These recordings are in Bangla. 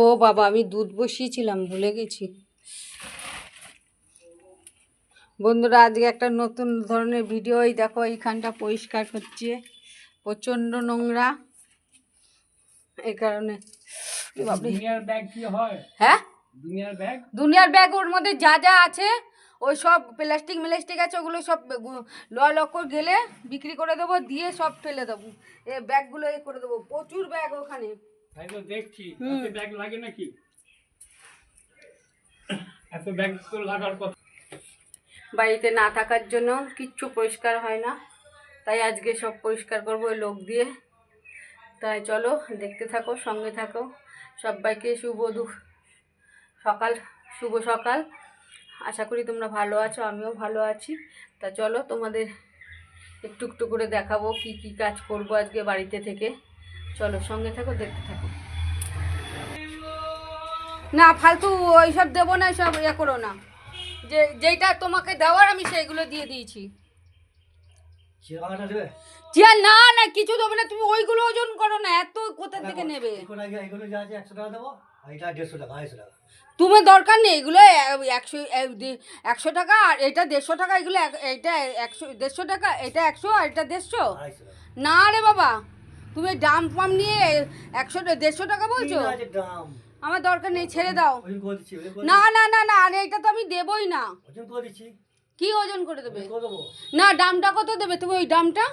ও বাবা আমি দুধ বসিয়েছিলাম ভুলে গেছি। বন্ধুরা আজকে একটা নতুন ধরনের ভিডিও এই দেখো এইখানটা পরিষ্কার হচ্ছে প্রচণ্ড নোংরা। এই কারণে। হয়? ব্যাগ দুনিয়ার ব্যাগ ওর মধ্যে যা যা আছে ওই সব প্লাস্টিক মিলাস্টিক আছে ওগুলো সব ল লক্কর গেলে বিক্রি করে দেবো দিয়ে সব ফেলে দেবো। এ ব্যাগগুলো এ করে দেবো। প্রচুর ব্যাগ ওখানে। তাই তো দেখছি ব্যাগ লাগে নাকি? এত ব্যাগ তো লাগার কথা। বাড়িতে না থাকার জন্য কিচ্ছু পরিষ্কার হয় না। তাই আজকে সব পরিষ্কার করব ওই লোক দিয়ে। তাই চলো দেখতে থাকো সঙ্গে থাকো। সবাইকে শুভ দুঃখ সকাল শুভ সকাল। আশা করি তোমরা ভালো আছো আমিও ভালো আছি। তা চলো তোমাদের একটু একটু করে দেখাবো কি কি কাজ করব আজকে বাড়িতে থেকে। চলো সঙ্গে থাকো দেখতে থাকো। না ফালতু ওইসব দেবো না সব ইয়ে করো না। যে যেইটা তোমাকে দেওয়ার আমি সেইগুলো দিয়ে দিয়েছি। চিরাটা না না কিছু দেবো না তুমি ওইগুলো ওজন করো না এত কোথা থেকে নেবে? এখন আগে এগুলো যা আছে একশো টাকা দেবো আর এটা দেড়শো টাকা আড়াইশো টাকা। তুমি দরকার নেই এগুলো একশো দে- একশো টাকা আর এটা দেড়শো টাকা এগুলো এক- এটা একশো দেড়শো টাকা এটা একশো আর এটা দেড়শো। না রে বাবা। তুমি ডাম ফাম নিয়ে একশো দেড়শো টাকা বলছো? কি আমার দরকার নেই ছেড়ে দাও। না না না না আরে এটা তো আমি দেবই না। কি ওজন করে দেবে? না দামটা কত দেবে? তুমি ওই ধরো।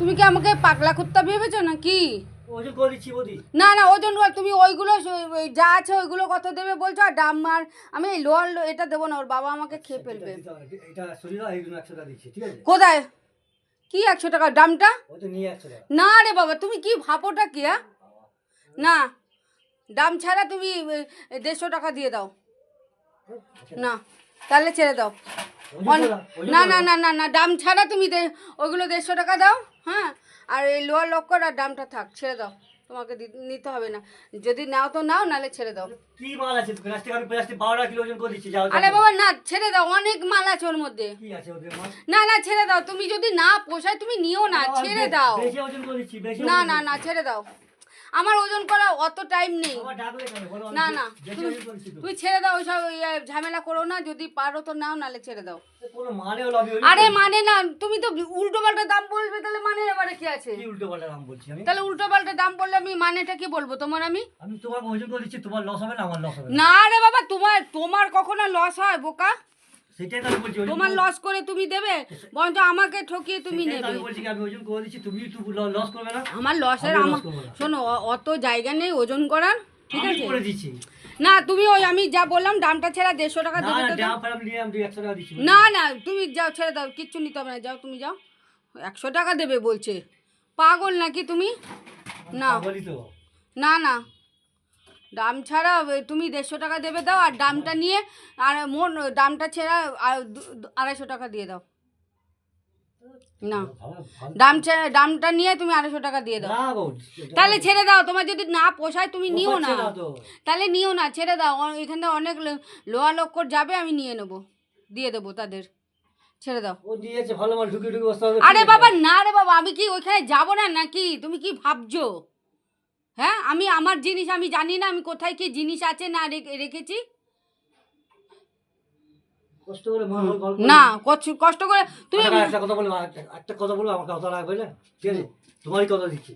তুমি কি আমাকে পাগলা কুত্তা ভেবেছো দিচ্ছি বদি? না না ওজন তুমি ওইগুলো যা আছে ওইগুলো কত দেবে বলছো? আর দাম আর আমি লোয়ার এটা দেবো না ওর বাবা আমাকে খেয়ে ফেলবে। কোথায়? কি একশো টাকা দামটা? না রে বাবা তুমি কি ভাবোটা কি হ্যাঁ? না দাম ছাড়া তুমি দেড়শো টাকা দিয়ে দাও। না। তাহলে ছেড়ে দাও। না না না না না দাম ছাড়া তুমি দে- ওইগুলো দেড়শো টাকা দাও হ্যাঁ? আর এই লোয়ার লক্কর আর দামটা থাক ছেড়ে দাও। তোমাকে নিতে হবে না। যদি নাও তো নাও নালে ছেড়ে দাও। কি মাল আছে? প্লাস্টিক আমি প্লাস্টিক বারোটা কিলো ওজন করে দিচ্ছি যাও আরে বাবা না ছেড়ে দাও অনেক মাল আছে ওর মধ্যে। কি আছে ওদের মাল? না না ছেড়ে দাও তুমি যদি না পোষায় তুমি নিও না ছেড়ে দাও। বেশি ওজন করে দিচ্ছি বেশি না না না ছেড়ে দাও। আমার ওজন করা অত টাইম নেই। না না তুমি- ছেড়ে দাও ওইসব ইয়ে ঝামেলা করো না যদি পারো তো নাও নালে ছেড়ে দাও। মানে আরে মানে না তুমি তো উল্টো পাল্টা দাম বলবে তাহলে মানে এবারে কি আছে? উল্টো পাল্টা নাম বলছি আমি? তাহলে উল্টো পাল্টা দাম বললে আমি মানেটা কি বলব তোমার আমি? আমি তোমাকে ওজন করে দিচ্ছি তোমার লস হবে না আমার লস হবে না। না রে বাবা তোমার তোমার কখনো লস হয় বোকা? সেটাই তো আমি বলছি ওজন তোমার লস করে তুমি দেবে বরঞ্চ আমাকে ঠকিয়ে তুমি সেটাই তো নেবে। আমি বলছি কি আমি ওজন করে দিচ্ছি তুমি একটু লস করবে না। আমার লসের আমিও আমার করব না। শোনো অ- অত জায়গা নেই ওজন করার ঠিক আমি আছে? করে দিচ্ছি। না তুমি ওই আমি যা বললাম দামটা ছেড়া দেড়শো টাকা না দেবে না তো দাও। ডাব ফারাম নিয়ে আমি একশো টাকা দিচ্ছি। না না তুমি যাও ছেড়ে দাও কিচ্ছু নিতে হবে না যাও তুমি যাও। একশো টাকা দেবে বলছে। পাগল নাকি তুমি? না। বলি তো। না না। দাম ছাড়া তুমি দেড়শো টাকা দেবে দাও আর দামটা নিয়ে আর মন দামটা ছেড়া আড়াইশো টাকা দিয়ে দাও। না। দাম দামটা নিয়ে তুমি আড়াইশো টাকা দিয়ে দাও। তাহলে ছেড়ে দাও তোমার যদি না পোষায় তুমি নিও না। তাহলে নিও না ছেড়ে দাও। এখান থেকে অনেক লোয়া লক্কর যাবে আমি নিয়ে নেব দিয়ে দেবো তাদের। ছেড়ে দাও। ও দিয়েছে ভালো মাল ঢুকে ঢুকে আরে বাবা না রে বাবা আমি কি ওইখানে যাব না নাকি? তুমি কি ভাবছ? হ্যাঁ আমি আমার জিনিস আমি জানি না আমি কোথায় কি জিনিস আছে না রেখে- রেখেছি। কষ্ট করে না কষ্ট- করে তুমি তুমি একটা কথা বলব একটা- একটা কথা বলব আমার কথা রাখবে না ঠিক আছে? তোমারই কথা দিচ্ছি।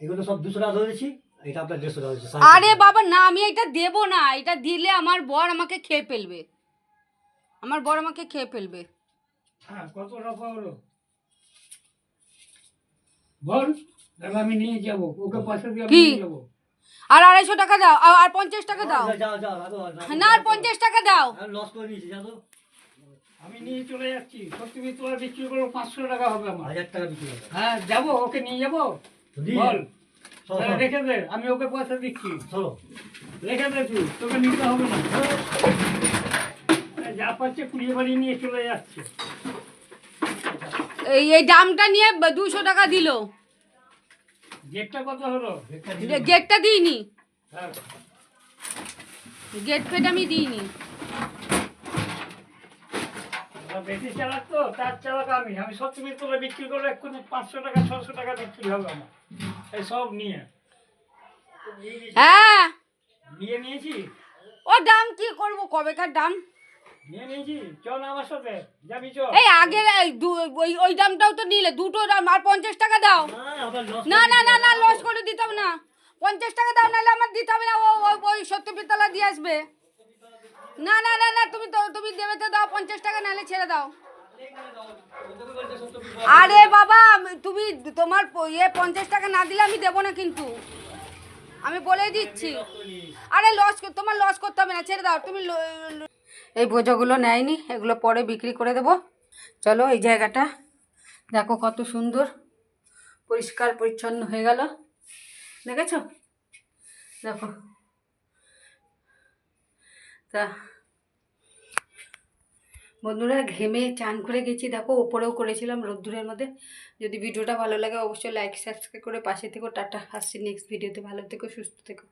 এগুলো সব দুশো টাকা ধরে দিচ্ছি এটা আপনার দেড়শো টাকা দিচ্ছি আরে বাবা না আমি এটা দেবো না এটা দিলে আমার বর আমাকে খেয়ে ফেলবে। আমার বর আমাকে খেয়ে ফেলবে। হ্যাঁ কত টাকা হলো? বল। তাহলে আমি নিয়ে যাব ওকে পয়সা দিয়ে আমি কি? নিয়ে যাব। আর আড়াইশো টাকা দাও আর- আর পঞ্চাশ টাকা দাও। যাও যাও যাও রাখো, রাখো। না আর পঞ্চাশ টাকা দাও। লস করে নিয়েছি জানো? আমি নিয়ে চলে যাচ্ছি। সত্যি বিক্রি করব পাঁচশো টাকা হবে আমার। হাজার টাকা বিক্রি হবে। হ্যাঁ যাব ওকে নিয়ে যাব? দিয়ে- বল। চলো, তাহলে চলো, রেখে দে আমি ওকে পয়সা দিচ্ছি। চলো। রেখে দে তুই তোকে নিতে হবে না। আরে যা পাচ্ছে কুড়িয়ে বাড়ি নিয়ে চলে যাচ্ছে। এই এই দামটা নিয়ে দুশো টাকা দিল। গেটটা কত হলো? গেটটা দিইনি। হ্যাঁ। গেট ফেট আমি দিইনি। বেশি চালাক তো তার চালাক আমি। আমি সত্যি তোলা বিক্রি করে এক্ষুনি পাঁচশো টাকা ছশো টাকা বিক্রি হবে আমার। এই সব নিয়ে। হ্যাঁ। নিয়ে নিয়েছি? ও দাম কি করব? কবেকার দাম? এই আগের ওই ওই দামটাও তো নিলে দুটো দাম আর পঞ্চাশ টাকা দাও। না না না না লস করে দিতে হবে না। পঞ্চাশ টাকা দাও নাহলে আমার দিতে হবে না ও ওই সত্য দিয়ে আসবে। না না না না তুমি তো তুমি দেবে তো দাও পঞ্চাশ টাকা নাহলে ছেড়ে দাও। আরে বাবা তুমি তোমার ইয়ে পঞ্চাশ টাকা না দিলে আমি দেবো না কিন্তু। আমি বলেই দিচ্ছি। আরে লস তোমার লস করতে হবে না ছেড়ে দাও। তুমি এই বোঝাগুলো নেয়নি, এগুলো পরে বিক্রি করে দেবো। চলো এই জায়গাটা, দেখো কত সুন্দর, পরিষ্কার পরিচ্ছন্ন হয়ে গেল। দেখেছ? দেখো। তা, বন্ধুরা ঘেমে চান করে গেছি, দেখো ওপরেও করেছিলাম রোদ্দুরের মধ্যে। যদি ভিডিওটা ভালো লাগে, অবশ্যই লাইক সাবস্ক্রাইব করে পাশে থেকো। টাটা, আসছি নেক্সট ভিডিওতে ভালো থেকো, সুস্থ থেকো।